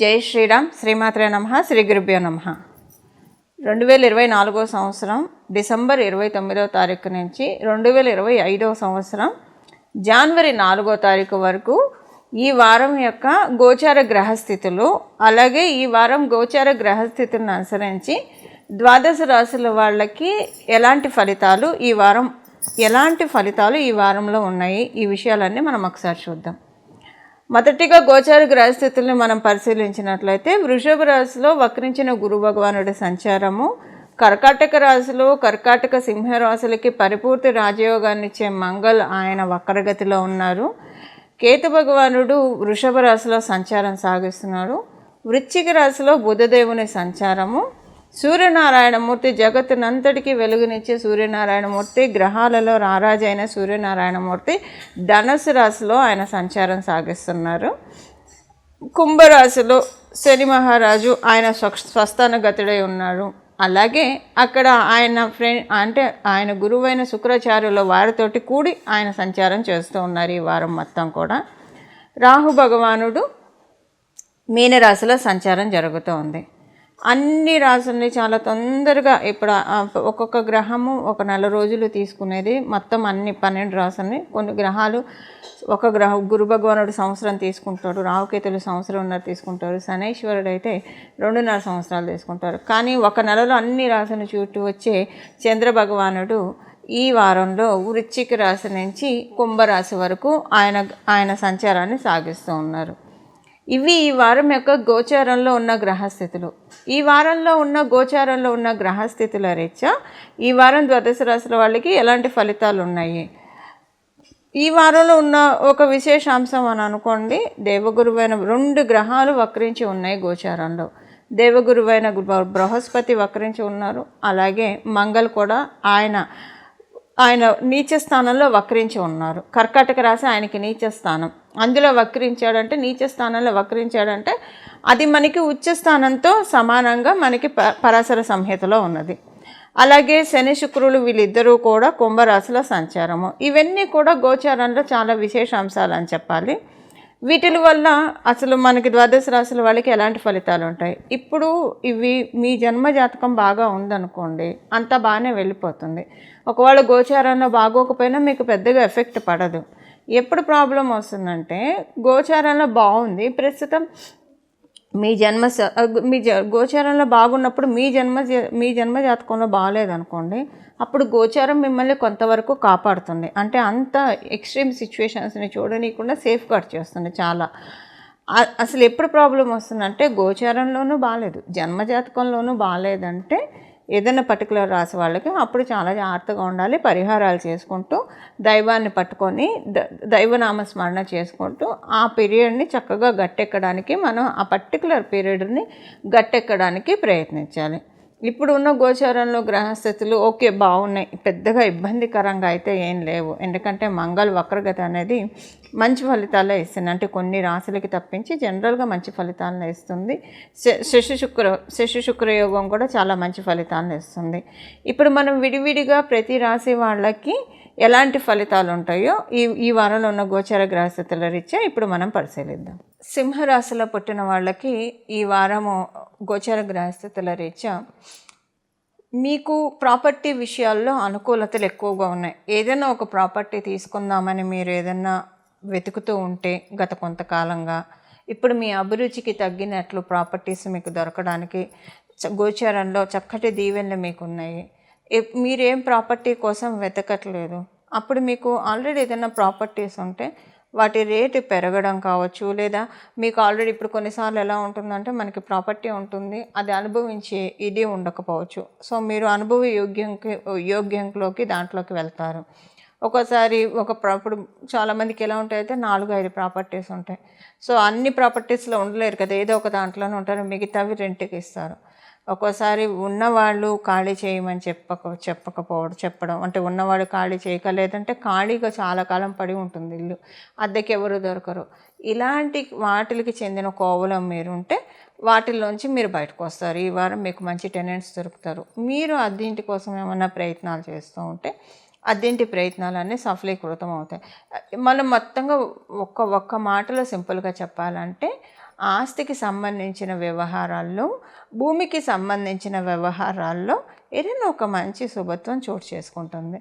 జై శ్రీరామ్ శ్రీమాత్రే నమ శ్రీ గురుభ్యో నమ. రెండు వేల ఇరవై నాలుగో సంవత్సరం డిసెంబర్ ఇరవై తొమ్మిదో తారీఖు నుంచి రెండు వేల ఇరవై ఐదో సంవత్సరం జనవరి నాలుగో తారీఖు వరకు ఈ వారం యొక్క గోచార గ్రహస్థితులు అలాగే ఈ వారం గోచార గ్రహస్థితులను అనుసరించి ద్వాదశ రాశుల వాళ్ళకి ఎలాంటి ఫలితాలు ఈ వారం ఎలాంటి ఫలితాలు ఈ వారంలో ఉన్నాయి ఈ విషయాలన్నీ మనం ఒకసారి చూద్దాం. మొదటిగా గోచార గ్రహస్థితుల్ని మనం పరిశీలించినట్లయితే వృషభ రాశిలో వక్రించిన గురు భగవానుడి సంచారము కర్కాటక రాశిలో కర్కాటక సింహ రాశులకి పరిపూర్తి రాజయోగాన్ని ఇచ్చే మంగళ్ ఆయన వక్రగతిలో ఉన్నారు. కేతు భగవానుడు వృషభ రాశిలో సంచారం సాగిస్తున్నాడు వృశ్చిక రాశిలో బుధదేవుని సంచారము సూర్యనారాయణమూర్తి జగత్తునంతటికీ వెలుగునిచ్చే సూర్యనారాయణమూర్తి గ్రహాలలో రారాజైన సూర్యనారాయణమూర్తి ధనుసు రాశిలో ఆయన సంచారం సాగిస్తున్నారు. కుంభరాశిలో శని మహారాజు ఆయన స్వ స్వస్థానగతుడై ఉన్నాడు. అలాగే అక్కడ ఆయన ఫ్రెండ్ అంటే ఆయన గురువైన శుక్రాచార్యుల వారితోటి కూడి ఆయన సంచారం చేస్తూ ఉన్నారు ఈ వారం మొత్తం కూడా. రాహు భగవానుడు మీనరాశిలో సంచారం జరుగుతూ ఉంది. అన్ని రాసుల్ని చాలా తొందరగా ఇప్పుడు ఒక్కొక్క గ్రహము ఒక నెల రోజులు తీసుకునేది. మొత్తం అన్ని పన్నెండు రాసుల్ని కొన్ని గ్రహాలు ఒక గ్రహ గురు భగవానుడు సంవత్సరం తీసుకుంటాడు రావుకేతులు సంవత్సరంన్నర తీసుకుంటారు శనైశ్వరుడు అయితే రెండున్నర సంవత్సరాలు తీసుకుంటారు. కానీ ఒక నెలలో అన్ని రాసులు చుట్టూ వచ్చే చంద్ర భగవానుడు ఈ వారంలో వృశ్చిక రాశి నుంచి కుంభరాశి వరకు ఆయన ఆయన సంచారాన్ని సాగిస్తూ ఉన్నారు. ఇవి ఈ వారం యొక్క గోచారంలో ఉన్న గ్రహస్థితులు. ఈ వారంలో ఉన్న గోచారంలో ఉన్న గ్రహస్థితుల రీత్యా ఈ వారం ద్వాదశ రాశుల వాళ్ళకి ఎలాంటి ఫలితాలు ఉన్నాయి? ఈ వారంలో ఉన్న ఒక విశేషాంశం అని అనుకోండి దేవగురువైన రెండు గ్రహాలు వక్రించి ఉన్నాయి గోచారంలో. దేవగురువైన బృహస్పతి వక్రించి ఉన్నారు అలాగే మంగళ్ కూడా ఆయన ఆయన నీచ స్థానంలో వక్రించి ఉన్నారు. కర్కాటక రాశి ఆయనకి నీచ స్థానం అందులో వక్రించాడంటే నీచ స్థానంలో వక్రించాడంటే అది మనకి ఉచ్చ స్థానంతో సమానంగా మనకి ప పరాశర సంహితలో ఉన్నది. అలాగే శని శుక్రులు వీళ్ళిద్దరూ కూడా కుంభరాశిలో సంచారము. ఇవన్నీ కూడా గోచారంలో చాలా విశేష అంశాలు అని చెప్పాలి. వీటి వల్ల అసలు మనకి ద్వాదశ రాశుల వాళ్ళకి ఎలాంటి ఫలితాలు ఉంటాయి? ఇప్పుడు ఇవి మీ జన్మ జాతకం బాగా ఉందనుకోండి అంత బాగానే వెళ్ళిపోతుంది. ఒకవేళ గోచారంలో బాగోకపోయినా మీకు పెద్దగా ఎఫెక్ట్ పడదు. ఎప్పుడు ప్రాబ్లం వస్తుందంటే గోచారంలో బాగుంది ప్రస్తుతం మీ జన్మ స- మీ జ గోచారంలో బాగున్నప్పుడు మీ జన్మ జ- మీ జన్మ జాతకంలో బాగాలేదనుకోండి అప్పుడు గోచారం మిమ్మల్ని కొంతవరకు కాపాడుతుంది. అంటే అంత ఎక్స్ట్రీమ్ సిచ్యువేషన్స్ని చూడనీయకుండా సేఫ్ గార్డ్ చేస్తుంది చాలా. అసలు ఎప్పుడు ప్రాబ్లం వస్తుందంటే గోచారంలోనూ బాగాలేదు జన్మజాతకంలోనూ బాగాలేదంటే ఏదైనా పర్టికులర్ రాసి వాళ్ళకి అప్పుడు చాలా జాగ్రత్తగా ఉండాలి పరిహారాలు చేసుకుంటూ దైవాన్ని పట్టుకొని ద దైవనామ స్మరణ చేసుకుంటూ ఆ పీరియడ్ని చక్కగా గట్టెక్కడానికి మనం ఆ పర్టికులర్ పీరియడ్ని గట్టెక్కడానికి ప్రయత్నించాలి. ఇప్పుడు ఉన్న గోచారంలో గ్రహస్థితులు ఓకే బాగున్నాయి. పెద్దగా ఇబ్బందికరంగా అయితే ఏం లేవు. ఎందుకంటే మంగళ వక్రగతి అనేది మంచి ఫలితాలే ఇస్తుంది. అంటే కొన్ని రాశులకి తప్పించి జనరల్గా మంచి ఫలితాలను ఇస్తుంది. శ- శశి శుక్ర శశి శుక్రయోగం కూడా చాలా మంచి ఫలితాలను ఇస్తుంది. ఇప్పుడు మనం విడివిడిగా ప్రతి రాశి వాళ్ళకి ఎలాంటి ఫలితాలు ఉంటాయో ఈ ఈ వారంలో ఉన్న గోచర గ్రహస్థితుల రీత్యా ఇప్పుడు మనం పరిశీలిద్దాం. సింహరాశిలో పుట్టిన వాళ్ళకి ఈ వారము గోచర గ్రహస్థితుల రీత్యా మీకు ప్రాపర్టీ విషయాల్లో అనుకూలతలు ఎక్కువగా ఉన్నాయి. ఏదైనా ఒక ప్రాపర్టీ తీసుకుందామని మీరు ఏదైనా వెతుకుతూ ఉంటే గత కొంతకాలంగా ఇప్పుడు మీ అభిరుచికి తగ్గినట్లు ప్రాపర్టీస్ మీకు దొరకడానికి గోచారంలో చక్కటి దీవెనలు మీకు ఉన్నాయి మీరేం ప్రాపర్టీ కోసం వెతకట్లేదు. అప్పుడు మీకు ఆల్రెడీ ఏదైనా ప్రాపర్టీస్ ఉంటే వాటి రేటు పెరగడం కావచ్చు లేదా మీకు ఆల్రెడీ ఇప్పుడు కొన్నిసార్లు ఎలా ఉంటుందంటే మనకి ప్రాపర్టీ ఉంటుంది అది అనుభవించే ఇది ఉండకపోవచ్చు. సో మీరు అనుభవ యోగ్యంకి యోగ్యంలోకి దాంట్లోకి వెళ్తారు. ఒక్కోసారి ఒక ఇప్పుడు చాలామందికి ఎలా ఉంటాయంటే నాలుగు ఐదు ప్రాపర్టీస్ ఉంటాయి. సో అన్ని ప్రాపర్టీస్లో ఉండలేరు కదా ఏదో ఒక దాంట్లోనే ఉంటారు మిగతావి రెంట్కి ఇస్తారు. ఒక్కోసారి ఉన్నవాళ్ళు ఖాళీ చేయమని చెప్పక చెప్పకపోవడం చెప్పడం. అంటే ఉన్నవాడు ఖాళీ చేయక లేదంటే ఖాళీగా చాలా కాలం పడి ఉంటుంది ఇల్లు. అద్దెకి ఎవరు దొరకరు. ఇలాంటి వాటికి చెందిన కోవలం మీరు ఉంటే వాటిల్లోంచి మీరు బయటకు వస్తారు. ఈ వారం మీకు మంచి టెనెంట్స్ దొరుకుతారు. మీరు అద్దెంటి కోసం ఏమైనా ప్రయత్నాలు చేస్తూ ఉంటే అద్దెంటి ప్రయత్నాలన్నీ సఫలీకృతం అవుతాయి. మనం మొత్తంగా ఒక్క ఒక్క మాటలో సింపుల్గా చెప్పాలంటే ఆస్తికి సంబంధించిన వ్యవహారాల్లో భూమికి సంబంధించిన వ్యవహారాల్లో ఏదైనా ఒక మంచి శుభత్వం చోటు చేసుకుంటుంది.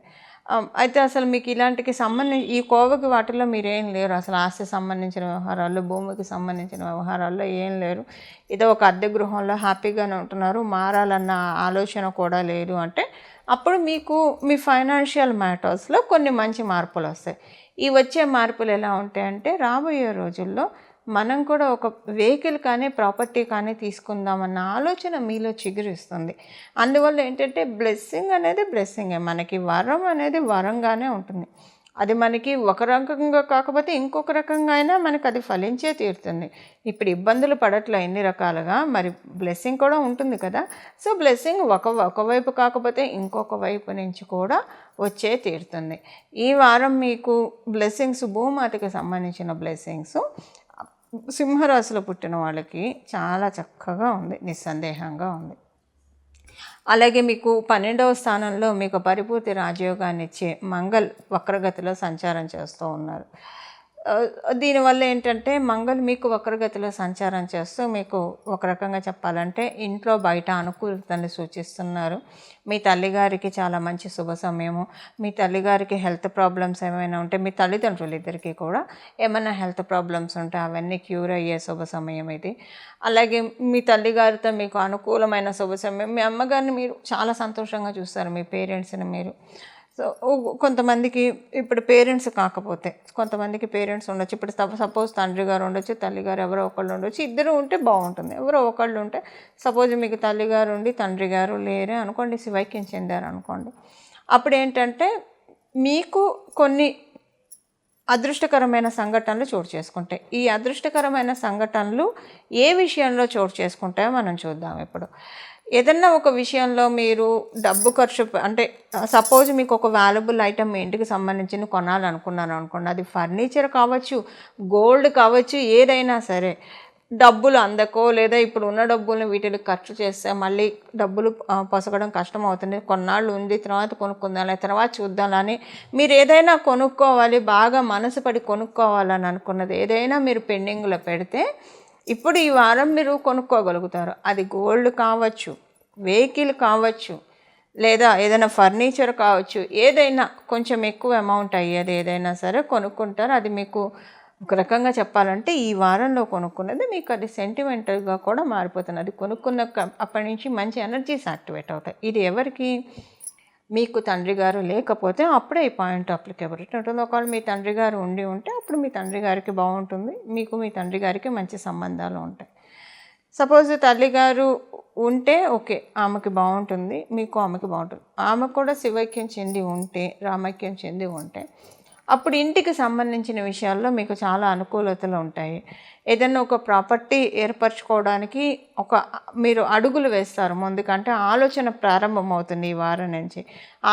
అయితే అసలు మీకు ఇలాంటికి సంబంధించి ఈ కోవకి వాటిలో మీరేం లేరు. అసలు ఆస్తి సంబంధించిన వ్యవహారాల్లో భూమికి సంబంధించిన వ్యవహారాల్లో ఏం లేరు. ఏదో ఒక అద్దె గృహంలో హ్యాపీగానే ఉంటున్నారు. మారాలన్న ఆలోచన కూడా లేదు. అంటే అప్పుడు మీకు మీ ఫైనాన్షియల్ మ్యాటర్స్లో కొన్ని మంచి మార్పులు వస్తాయి. ఈ వచ్చే మార్పులు ఎలా ఉంటాయంటే రాబోయే రోజుల్లో మనం కూడా ఒక వెహికల్ కానీ ప్రాపర్టీ కానీ తీసుకుందామన్న ఆలోచన మీలో చిగురిస్తుంది. అందువల్ల ఏంటంటే బ్లెస్సింగ్ అనేది బ్లెస్సింగే. మనకి వరం అనేది వరంగానే ఉంటుంది. అది మనకి ఒక రకంగా కాకపోతే ఇంకొక రకంగా అయినా మనకి అది ఫలించే తీరుతుంది. ఇప్పుడు ఇబ్బందులు పడట్లే ఎన్ని రకాలుగా మరి బ్లెస్సింగ్ కూడా ఉంటుంది కదా. సో బ్లెస్సింగ్ ఒక ఒకవైపు కాకపోతే ఇంకొక వైపు నుంచి కూడా వచ్చే తీరుతుంది. ఈ వారం మీకు బ్లెస్సింగ్స్ భూమాతకి సంబంధించిన బ్లెస్సింగ్స్ సింహరాశిలో పుట్టిన వాళ్ళకి చాలా చక్కగా ఉంది నిస్సందేహంగా ఉంది. అలాగే మీకు పన్నెండవ స్థానంలో మీకు పరిపూర్తి రాజయోగాన్ని ఇచ్చే మంగళ్ వక్రగతిలో సంచారం చేస్తూ ఉన్నారు. దీనివల్ల ఏంటంటే మంగళ మీకు వక్రగతిలో సంచారం చేస్తూ మీకు ఒక రకంగా చెప్పాలంటే ఇంట్లో బయట అనుకూలతని సూచిస్తున్నారు. మీ తల్లిగారికి చాలా మంచి శుభ సమయము. మీ తల్లిగారికి హెల్త్ ప్రాబ్లమ్స్ ఏమైనా ఉంటే మీ తల్లిదండ్రులు ఇద్దరికీ కూడా ఏమైనా హెల్త్ ప్రాబ్లమ్స్ ఉంటే అవన్నీ క్యూర్ అయ్యే శుభ సమయం ఇది. అలాగే మీ తల్లిగారితో మీకు అనుకూలమైన శుభ సమయం. మీ అమ్మగారిని మీరు చాలా సంతోషంగా చూస్తారు. మీ పేరెంట్స్ని మీరు సో కొంతమందికి ఇప్పుడు పేరెంట్స్ కాకపోతే కొంతమందికి పేరెంట్స్ ఉండొచ్చు. ఇప్పుడు సపోజ్ తండ్రి గారు ఉండొచ్చు తల్లి గారు ఎవరో ఒకళ్ళు ఉండొచ్చు ఇద్దరు ఉంటే బాగుంటుంది. ఎవరో ఒకళ్ళు ఉంటే సపోజ్ మీకు తల్లి గారు ఉండి తండ్రి గారు లేరే అనుకోండి శివైక్యం చెందారు అనుకోండి అప్పుడు ఏంటంటే మీకు కొన్ని అదృష్టకరమైన సంఘటనలు చోటు చేసుకుంటాయి. ఈ అదృష్టకరమైన సంఘటనలు ఏ విషయంలో చోటు చేసుకుంటాయో మనం చూద్దాం ఇప్పుడు. ఏదన్నా ఒక విషయంలో మీరు డబ్బు ఖర్చు అంటే సపోజ్ మీకు ఒక వాల్యుబుల్ ఐటమ్ మీ ఇంటికి సంబంధించిన కొనాలనుకున్నాను అనుకోండి అది ఫర్నిచర్ కావచ్చు గోల్డ్ కావచ్చు ఏదైనా సరే డబ్బులు అందకో లేదా ఇప్పుడు ఉన్న డబ్బుల్ని వీటిని ఖర్చు చేస్తే మళ్ళీ డబ్బులు పొసగడం కష్టం అవుతుంది. కొన్నాళ్ళు ఉంది తర్వాత కొనుక్కుందాం తర్వాత చూద్దామని మీరు ఏదైనా కొనుక్కోవాలి బాగా మనసు పడి కొనుక్కోవాలని అనుకున్నది ఏదైనా మీరు పెండింగ్లో పెడితే ఇప్పుడు ఈ వారం మీరు కొనుక్కోగలుగుతారు. అది గోల్డ్ కావచ్చు వెహికల్ కావచ్చు లేదా ఏదైనా ఫర్నిచర్ కావచ్చు ఏదైనా కొంచెం ఎక్కువ అమౌంట్ అయ్యేది ఏదైనా సరే కొనుక్కుంటారు. అది మీకు ఒక రకంగా చెప్పాలంటే ఈ వారంలో కొనుక్కున్నది మీకు అది సెంటిమెంటల్గా కూడా మారిపోతుంది అది కొనుక్కున్న అప్పటి నుంచి మంచి ఎనర్జీస్ యాక్టివేట్ అవుతాయి. ఇది ఎవరికి మీకు తండ్రి గారు లేకపోతే అప్పుడే ఈ పాయింట్ అప్లికేబిలిటీ ఉంటుంది ఒకవేళ మీ తండ్రి గారు ఉండి ఉంటే అప్పుడు మీ తండ్రి గారికి బాగుంటుంది. మీకు మీ తండ్రి గారికి మంచి సంబంధాలు ఉంటాయి. సపోజ్ తల్లిగారు ఉంటే ఓకే ఆమెకి బాగుంటుంది మీకు ఆమెకి బాగుంటుంది. ఆమె కూడా శివైక్యం చెంది ఉంటే రామైక్యం చెంది ఉంటే అప్పుడు ఇంటికి సంబంధించిన విషయాల్లో మీకు చాలా అనుకూలతలు ఉంటాయి. ఏదైనా ఒక ప్రాపర్టీ ఏర్పరచుకోవడానికి ఒక మీరు అడుగులు వేస్తారు. ముందుకంటే ఆలోచన ప్రారంభమవుతుంది ఈ వారం నుంచి.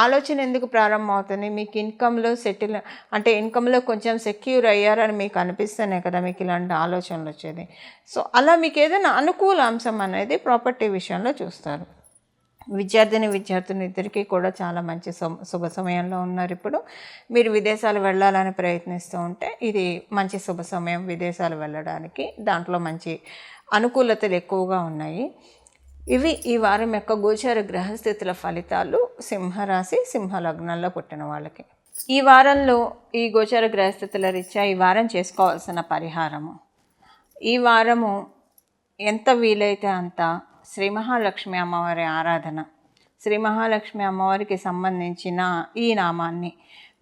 ఆలోచన ఎందుకు ప్రారంభమవుతుంది? మీకు ఇన్కంలో సెటిల్ అంటే ఇన్కంలో కొంచెం సెక్యూర్ అయ్యారని మీకు అనిపిస్తేనే కదా మీకు ఇలాంటి ఆలోచనలు వచ్చేది. సో అలా మీకు ఏదైనా అనుకూల అంశం అనేది ప్రాపర్టీ విషయంలో చూస్తారు. విద్యార్థిని విద్యార్థుని ఇద్దరికీ కూడా చాలా మంచి శుభ శుభ సమయంలో ఉన్నారు ఇప్పుడు. మీరు విదేశాలు వెళ్ళాలని ప్రయత్నిస్తూ ఉంటే ఇది మంచి శుభ సమయం విదేశాలు వెళ్ళడానికి. దాంట్లో మంచి అనుకూలతలు ఎక్కువగా ఉన్నాయి. ఇవి ఈ వారం యొక్క గోచార గ్రహస్థితుల ఫలితాలు సింహరాశి సింహ లగ్నంలో పుట్టిన వాళ్ళకి. ఈ వారంలో ఈ గోచార గ్రహస్థితుల రీత్యా ఈ వారం చేసుకోవాల్సిన పరిహారము. ఈ వారము ఎంత వీలైతే అంత శ్రీ మహాలక్ష్మి అమ్మవారి ఆరాధన. శ్రీ మహాలక్ష్మి అమ్మవారికి సంబంధించిన ఈ నామాన్ని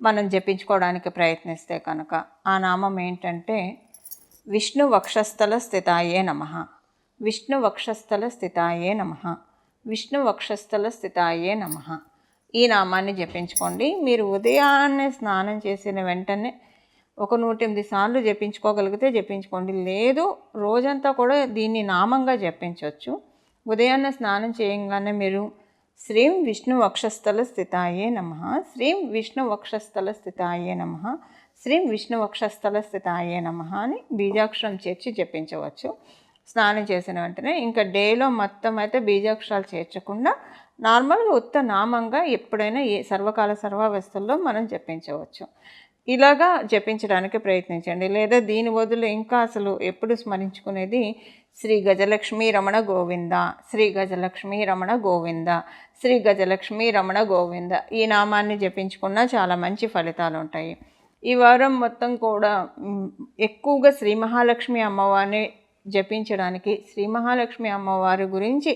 మనం జపించుకోవడానికి ప్రయత్నిస్తే కనుక ఆ నామం ఏంటంటే విష్ణు వక్షస్థల స్థితాయే నమ. విష్ణు వక్షస్థల స్థితాయే నమ. విష్ణు వక్షస్థల స్థితాయే నమ. ఈ నామాన్ని జపించుకోండి. మీరు ఉదయాన్నే స్నానం చేసిన వెంటనే ఒక నూట ఎనిమిది సార్లు జపించుకోగలిగితే జపించుకోండి. లేదు రోజంతా కూడా దీన్ని నామంగా జపించవచ్చు ఉదయాన్నే స్నానం చేయంగానే మీరు శ్రీం విష్ణు వక్షస్థల స్థితాయే నమ. శ్రీం విష్ణు వక్షస్థల స్థితాయే నమ. శ్రీం విష్ణు వక్షస్థల స్థితాయే నమ అని బీజాక్షరం చేర్చి జపించవచ్చు. స్నానం చేసిన వెంటనే ఇంకా డేలో మొత్తం అయితే బీజాక్షరాలు చేర్చకుండా నార్మల్గా ఉత్త నామంగా ఎప్పుడైనా ఏ సర్వకాల సర్వావస్థల్లో మనం జపించవచ్చు. ఇలాగా జపించడానికి ప్రయత్నించండి. లేదా దీని బదులు ఇంకా అసలు ఎప్పుడు స్మరించుకునేది శ్రీ గజలక్ష్మీ రమణ గోవింద శ్రీ గజలక్ష్మీ రమణ గోవింద శ్రీ గజలక్ష్మీ రమణ గోవింద. ఈ నామాన్ని జపించుకున్నా చాలా మంచి ఫలితాలు ఉంటాయి. ఈ వారం మొత్తం కూడా ఎక్కువగా శ్రీ మహాలక్ష్మి అమ్మవారిని జపించడానికి శ్రీ మహాలక్ష్మి అమ్మవారి గురించి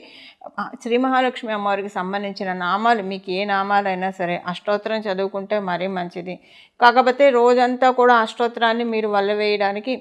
శ్రీ మహాలక్ష్మి అమ్మవారికి సంబంధించిన నామాలు మీకు ఏ నామాలైనా సరే అష్టోత్తరం చదువుకుంటే మరీ మంచిది. కాకపోతే రోజంతా కూడా అష్టోత్తరాన్ని మీరు వల్ల వేయడానికి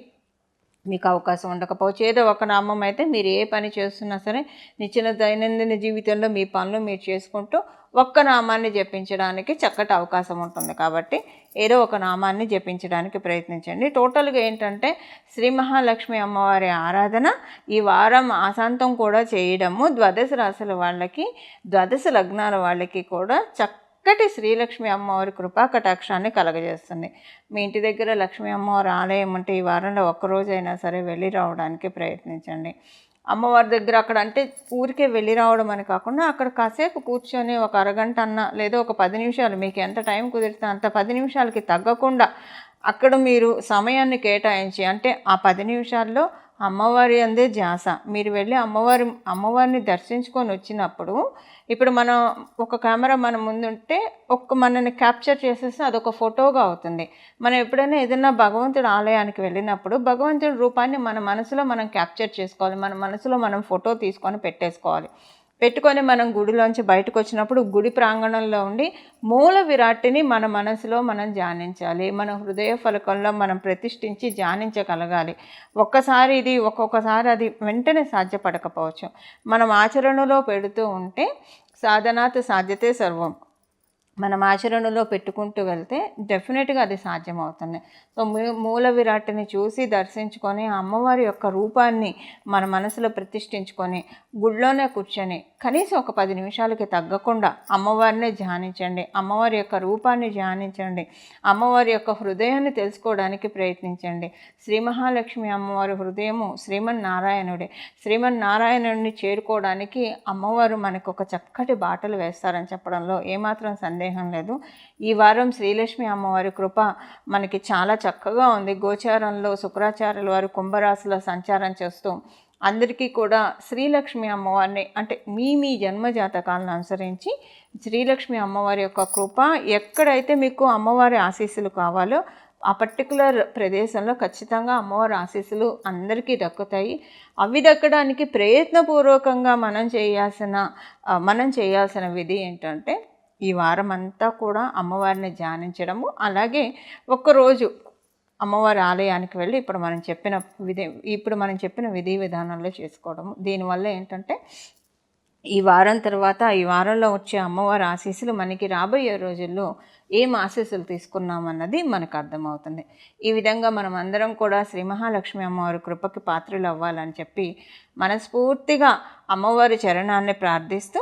మీకు అవకాశం ఉండకపోవచ్చు. ఏదో ఒక నామం అయితే మీరు ఏ పని చేస్తున్నా సరే నిచ్చిన దైనందిన జీవితంలో మీ పనులు మీరు చేసుకుంటూ ఒక్క నామాన్ని జపించడానికి చక్కటి అవకాశం ఉంటుంది. కాబట్టి ఏదో ఒక నామాన్ని జపించడానికి ప్రయత్నించండి. టోటల్గా ఏంటంటే శ్రీ మహాలక్ష్మి అమ్మవారి ఆరాధన ఈ వారం ఆశాంతం కూడా చేయడము. ద్వాదశ రాశుల వాళ్ళకి ద్వాదశ లగ్నాల వాళ్ళకి కూడా చక్క చక్కటి శ్రీలక్ష్మి అమ్మవారి కృపా కటాక్షాన్ని కలగజేస్తుంది. మీ ఇంటి దగ్గర లక్ష్మీ అమ్మవారి ఆలయం ఉంటే ఈ వారంలో ఒక్కరోజైనా సరే వెళ్ళి రావడానికి ప్రయత్నించండి. అమ్మవారి దగ్గర అక్కడ అంటే ఊరికే వెళ్ళి రావడం అని కాకుండా అక్కడ కాసేపు కూర్చొని ఒక అరగంట అన్న లేదా ఒక పది నిమిషాలు మీకు ఎంత టైం కుదిరితే అంత పది నిమిషాలకి తగ్గకుండా అక్కడ మీరు సమయాన్ని కేటాయించి అంటే ఆ పది నిమిషాల్లో అమ్మవారి అందే ధ్యాస. మీరు వెళ్ళి అమ్మవారి అమ్మవారిని దర్శించుకొని వచ్చినప్పుడు ఇప్పుడు మనం ఒక కెమెరా మన ముందుంటే ఒక్క మనని క్యాప్చర్ చేసేస్తే అదొక ఫోటోగా అవుతుంది. మనం ఎప్పుడైనా ఏదైనా భగవంతుడి ఆలయానికి వెళ్ళినప్పుడు భగవంతుడి రూపాన్ని మన మనసులో మనం క్యాప్చర్ చేసుకోవాలి. మన మనసులో మనం ఫోటో తీసుకొని పెట్టేసుకోవాలి. పెట్టుకొని మనం గుడిలోంచి బయటకు వచ్చినప్పుడు గుడి ప్రాంగణంలో ఉండి మూల విరాట్ని మన మనసులో మనం ధ్యానించాలి. మన హృదయ ఫలకంలో మనం ప్రతిష్ఠించి ధ్యానించగలగాలి. ఒక్కసారి ఇది ఒక్కొక్కసారి అది వెంటనే సాధ్యపడకపోవచ్చు. మనం ఆచరణలో పెడుతూ ఉంటే సాధనాత్ సాధ్యతే సర్వం. మనం ఆచరణలో పెట్టుకుంటూ వెళ్తే డెఫినెట్గా అది సాధ్యమవుతుంది. సో మూల విరాట్ని చూసి దర్శించుకొని అమ్మవారి యొక్క రూపాన్ని మన మనసులో ప్రతిష్ఠించుకొని గుళ్ళోనే కూర్చొని కనీసం ఒక పది నిమిషాలకి తగ్గకుండా అమ్మవారినే ధ్యానించండి. అమ్మవారి యొక్క రూపాన్ని ధ్యానించండి. అమ్మవారి యొక్క హృదయాన్ని తెలుసుకోవడానికి ప్రయత్నించండి. శ్రీ మహాలక్ష్మి అమ్మవారి హృదయము శ్రీమన్నారాయణుడే. శ్రీమన్నారాయణుడిని చేరుకోవడానికి అమ్మవారు మనకు ఒక చక్కటి బాటలు వేస్తారని చెప్పడంలో ఏమాత్రం సందేహం లేదు. ఈ వారం శ్రీలక్ష్మి అమ్మవారి కృప మనకి చాలా చక్కగా ఉంది. గోచారంలో శుక్రాచార్యుల వారు కుంభరాశిలో సంచారం చేస్తూ అందరికీ కూడా శ్రీలక్ష్మి అమ్మవారిని అంటే మీ మీ జన్మ జాతకాలను అనుసరించి శ్రీలక్ష్మి అమ్మవారి యొక్క కృప ఎక్కడైతే మీకు అమ్మవారి ఆశీస్సులు కావాలో ఆ పర్టికులర్ ప్రదేశంలో ఖచ్చితంగా అమ్మవారి ఆశీస్సులు అందరికీ దక్కుతాయి. అవి దక్కడానికి ప్రయత్నపూర్వకంగా మనం చేయాల్సిన మనం చేయాల్సిన విధి ఏంటంటే ఈ వారం అంతా కూడా అమ్మవారిని ధ్యానించడము. అలాగే ఒక్కరోజు అమ్మవారి ఆలయానికి వెళ్ళి ఇప్పుడు మనం చెప్పిన విధి ఇప్పుడు మనం చెప్పిన విధి విధానంలో చేసుకోవడము. దీనివల్ల ఏంటంటే ఈ వారం తర్వాత ఈ వారంలో వచ్చే అమ్మవారి ఆశీస్సులు మనకి రాబోయే రోజుల్లో ఏం ఆశీస్సులు తీసుకున్నామన్నది మనకు అర్థమవుతుంది. ఈ విధంగా మనం అందరం కూడా శ్రీ మహాలక్ష్మి అమ్మవారి కృపకి పాత్రలు అవ్వాలని చెప్పి మనస్ఫూర్తిగా అమ్మవారి చరణాన్ని ప్రార్థిస్తూ